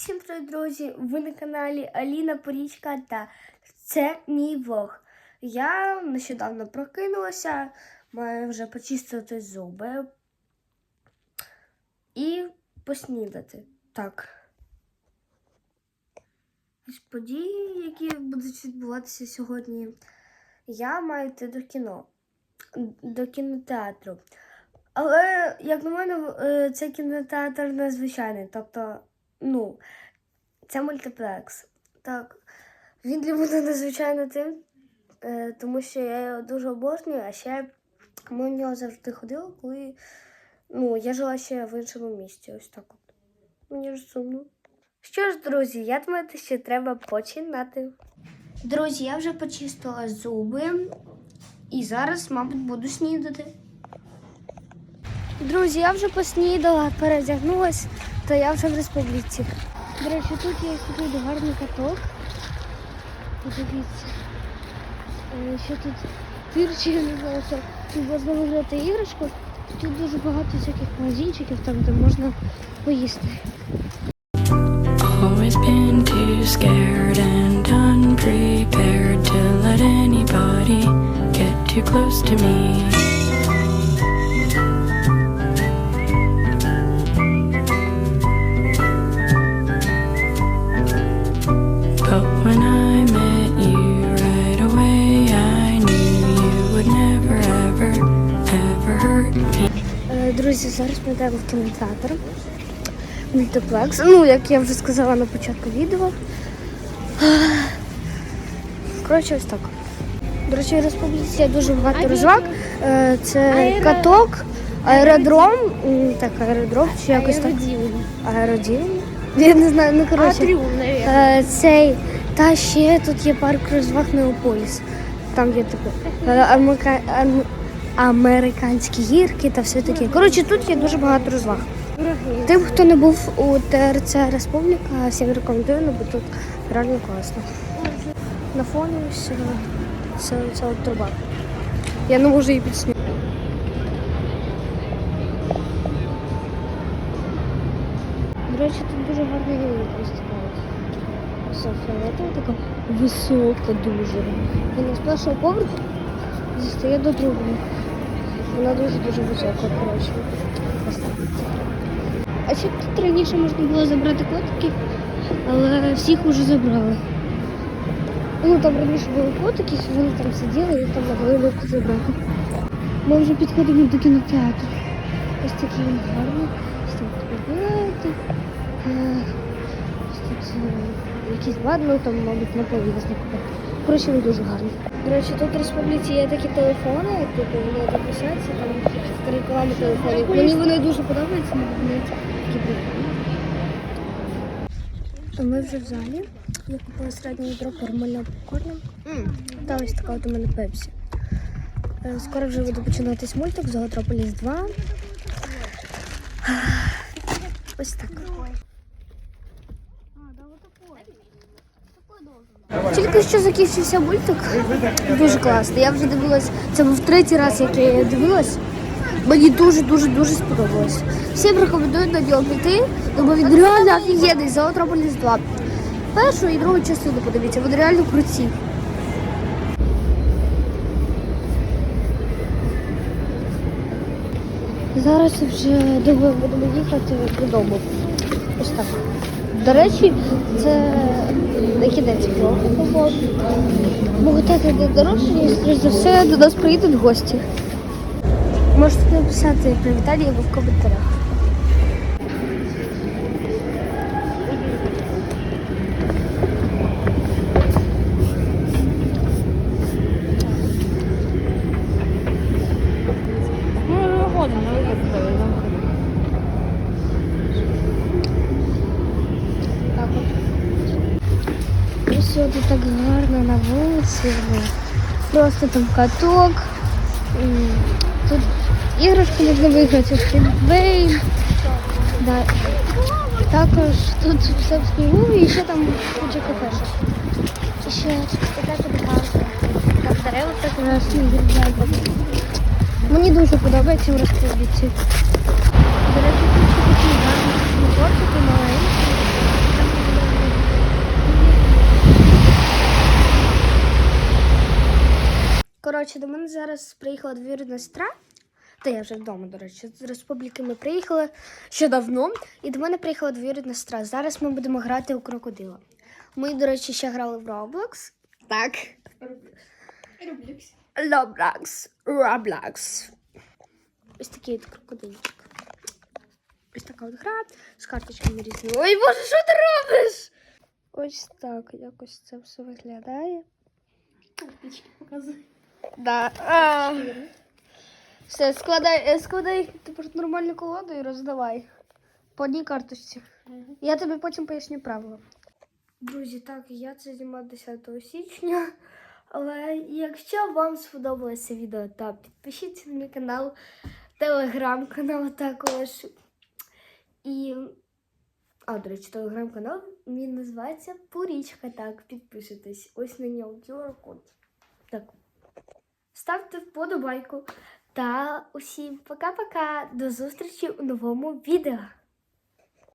Всім привіт, друзі! Ви на каналі Аліна Порічка та це мій влог. Я нещодавно прокинулася, маю вже почистити зуби і поснідати. Так. Із події, які будуть відбуватися сьогодні, я маю йти до кіно, до кінотеатру. Але, як на мене, е, цей кінотеатр незвичайний. Тобто, ну, це мультиплекс. Так. Він для мене незвичайно тим, е, тому що я його дуже обожнюю, а ще ми в нього завжди ходили, коли ну, я жила ще в іншому місті. Ось так от. Мені ж сумно. Що ж, друзі, я думаю, що треба починати. Друзі, я вже почистила зуби і зараз, мабуть, буду снідати. Друзі, я вже поснідала, перевдягнулась, то я вже в республіці. До речі, тут є такий гарний каток. Подивіться. Е, Що тут тирчі, я не знаю, тут можна виграти іграшку. Тут дуже багато всяких магазинчиків, там де можна поїсти. Always been too scared and unprepared to let anybody get too close to me. Друзі, зараз ми йдемо в кінотеатр. Мультиплекс. Ну, як я вже сказала на початку відео. Коротше, ось так. До речі, в республіці є дуже багато розваг. Е, Це каток, аеродром, так, аеродром чи якось так. Аеродім. Я не знаю, ну коротше. Е, Цей. Та ще тут є парк розваг Неополіс. Там є типу е, американські гірки та все таке. Коротше, тут є дуже багато розваг. Тим, хто не був у ТРЦ Республіка, всім рекомендую, ну, бо тут реально класно. На фоні е, це, це от труба. Я не можу її підсняти. До речі, тут дуже гарна ялинка стоїть. Софія, така висока дуже. Вона з першого поверху зістає до другого. Вона дуже-дуже висока, коротше. А ще тут раніше можна було забрати котиків, але всіх уже забрали. Ну там раніше були котики, вони там сиділи і там могли легко забрати. Ми вже підходимо до кінотеатру. Ось такий він гарний. Ось там туалети. Е, Ось тут е, якісь ну там, мабуть, на повізник. Коротше, він дуже гарний. До речі, тут в республіці є такі телефони, типу вони записаються, там реклами телефонів. Мені вони дуже подобаються, вони такі. Ми вже в залі. Я купила середній ядро карамельного попкорну. Та ось така от у мене пепсі. Е, Скоро вже буде починатись мультик Золотрополіс 2. Ось так. Тільки що закінчився мультик. Дуже класно. Я вже дивилась. Це був третій раз, як я дивилась. Мені дуже-дуже дуже сподобалось. Всім рекомендую на нього піти, бо він реально офігенний Золотрополіс 2. Першу і другу частину подивіться, вони реально круті. Зараз вже думаю, будемо їхати додому. Ось так. До речі, це не кінець влогу. Бо так йде дорожче, і за все до нас приїдуть гості. Можете написати привітання в коментарях. от. Ось тут так гарно на вулиці. ну, Просто там каток. М, Тут іграшку можна виграти, фідбейн. Да. Також тут все в снігу і ще там куча кафешок. І ще така тут гарна. Так дерева так на сніг. Мені дуже подобається у республіці. Зараз приїхала двоюрідна сестра. Та я вже вдома, до речі, з республіки ми приїхали ще давно. І до мене приїхала двоюрідна сестра. Зараз ми будемо грати у крокодила. Ми, до речі, ще грали в Roblox. Так. Roblox. Roblox. Ось такий от крокодильчик. Ось така от гра з карточками різними. Ой, боже, що ти робиш? Ось так якось це все виглядає. Карточки показуй. Да. А. Все, складай, е, складай тепер нормальну колоду і роздавай. По одній карточці. Я тобі потім поясню правила. Друзі, так, я це знімаю 10 січня. Але якщо вам сподобалося відео, то підпишіться на мій канал, телеграм-канал також. І. А, до речі, телеграм-канал він називається Пурічка. Так, підписуйтесь. Ось на нього QR-код. Так. Ставте вподобайку. Та усім пока-пока. До зустрічі у новому відео.